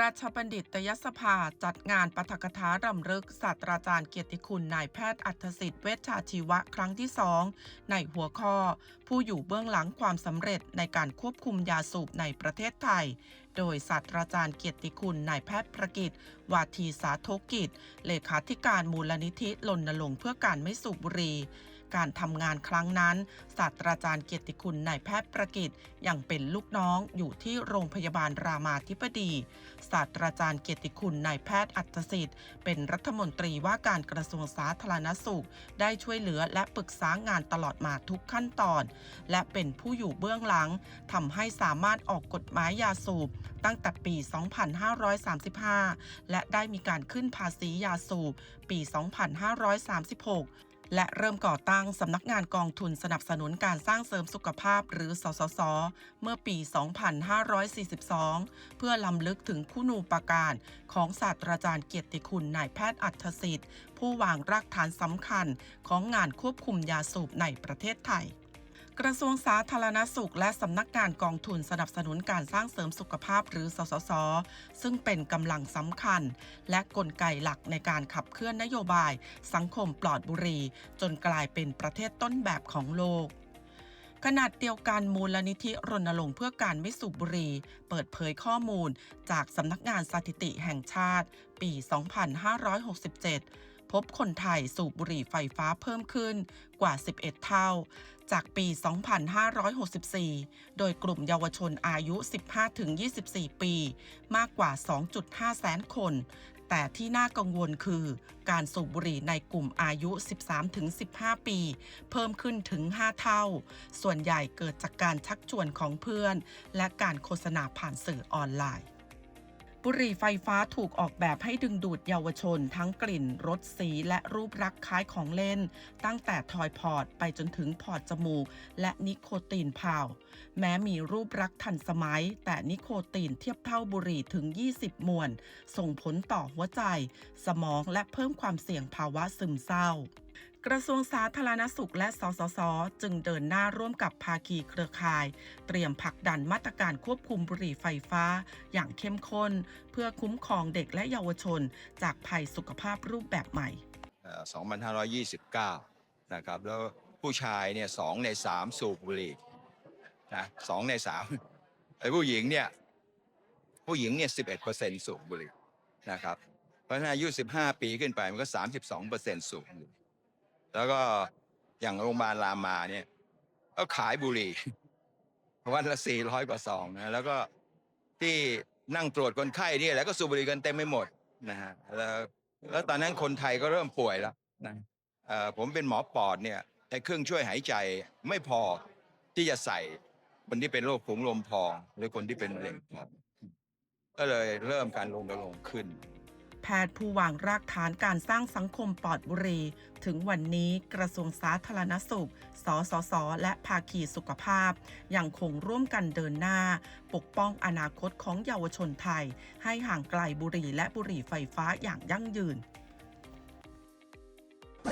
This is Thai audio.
ราชบัณฑิตยสภาจัดงานปฐกถารำลึกศาสตราจารย์เกียรติคุณนายแพทย์อัธสิทธิ์เวชชาชีวะครั้งที่สองในหัวข้อ ผู้อยู่เบื้องหลังความสำเร็จในการควบคุมยาสูบในประเทศไทย โดยศาสตราจารย์เกียรติคุณนายแพทย์ประกิตวาทีสาธกิจ เลขาธิการมูลนิธิรณรงเพื่อการไม่สูบบุหรี่ การทำงานครั้งนั้นศาสตราจารย์เกียรติคุณนายแพทย์ประกิตยังเป็นลูกน้องอยู่ที่โรงพยาบาลรามาธิบดีศาสตราจารย์เกียรติคุณนายแพทย์อัตสิทธิ์เป็นรัฐมนตรีว่าการกระทรวงสาธารณสุข ได้ช่วยเหลือและปรึกษางานตลอดมาทุกขั้นตอน และเป็นผู้อยู่เบื้องหลังทำให้สามารถออกกฎหมายยาสูบ ตั้งแต่ปี 2535 และได้มีการขึ้นภาษียาสูบปี 2536 และเริ่มก่อตั้งสำนักงานกองทุนสนับสนุนการสร้างเสริมสุขภาพหรือสสส เมื่อปี 2542 เพื่อลำลึกถึงคุณูปการของศาสตราจารย์เกียรติคุณนายแพทย์อัธสิทธิ์ ผู้วางรากฐานสำคัญของงานควบคุมยาสูบในประเทศไทย กระทรวงสาธารณสุข และสำนักงานกองทุนสนับสนุนการสร้างเสริมสุขภาพหรือสสส ซึ่งเป็นกำลังสำคัญ และกลไกหลักในการขับเคลื่อนนโยบาย สังคมปลอดบุหรี่จนกลายเป็นประเทศต้นแบบของโลก ขนาดเดียวกันมูลนิธิรณรงค์เพื่อการไม่สูบบุหรี่เปิดเผยข้อมูลจากสำนักงานสถิติแห่งชาติ ปี 2567พบคนไทยสูบบุหรี่ไฟฟ้าเพิ่มขึ้นกว่า 11 เท่า จากปี 2564 โดยกลุ่มเยาวชนอายุ 15-24 ปี มากกว่า 2.5 แสนคน แต่ที่น่ากังวลคือการสูบบุหรี่ในกลุ่มอายุ 13-15 ปี เพิ่มขึ้นถึง 5 เท่า ส่วนใหญ่เกิดจากการชักชวนของเพื่อน และการโฆษณาผ่านสื่อออนไลน์ บุหรี่ไฟฟ้าถูกออกแบบให้ดึงดูดเยาวชน ทั้งกลิ่น รสสีและรูปลักษณ์คล้ายของเล่น ตั้งแต่ทอยพอร์ตไปจนถึงพอร์ตจมูก และนิโคตินพาวแม้มีรูปลักษณ์ทันสมัย แต่นิโคตินเทียบเท่าบุหรี่ถึง 20 มวน ส่งผลต่อหัวใจ สมองและเพิ่มความเสี่ยงภาวะซึมเศร้า กระทรวงสาธารณสุขและสสส จึงเดินหน้าร่วมกับภาคีเครือข่าย เตรียมผลักดันมาตรการควบคุมบุหรี่ไฟฟ้า อย่างเข้มข้น เพื่อคุ้มครองเด็กและเยาวชน จากภัยสุขภาพรูปแบบใหม่เอ่อ2529 นะครับ แล้วผู้ชายเนี่ยสองในสามสูบบุหรี่นะสองในสามไอ้ผู้หญิงเนี่ยผู้หญิงเนี่ย 11เปอร์เซ็นสูบบุหรี่นะครับ เพราะฉะนั้นอายุ 15 ปีขึ้นไปมันก็ 32เปอร์เซ็นสูบบุหรี่ แล้วก็อย่างโรงพยาบาลรามาเนี่ย ก็ขายบุหรี่ วันละ400กว่าซองนะแล้วก็ที่นั่งตรวจคนไข้เนี่ยแล้วก็สูบบุหรี่กันเต็มไปหมดนะฮะแล้วแล้วตอนนั้นคนไทยก็เริ่มป่วยแล้วนะเอ่อผมเป็นหมอปอดเนี่ยไอ้เครื่องช่วยหายใจไม่พอที่จะใส่คนที่เป็นโรคผงลมพอง หรือคนที่เป็นมะเร็งปอดก็เลยเริ่มการรณรงค์ขึ้น พทย์ผู้วางรากฐานการสร้างสังคมปลอดบุหรี่ ถึงวันนี้กระทรวงสาธารณสุข สสส และภาคีสุขภาพ ยังคงร่วมกันเดินหน้า ปกป้องอนาคตของเยาวชนไทย ให้ห่างไกลบุหรี่และบุหรี่ไฟฟ้าอย่างยั่งยืน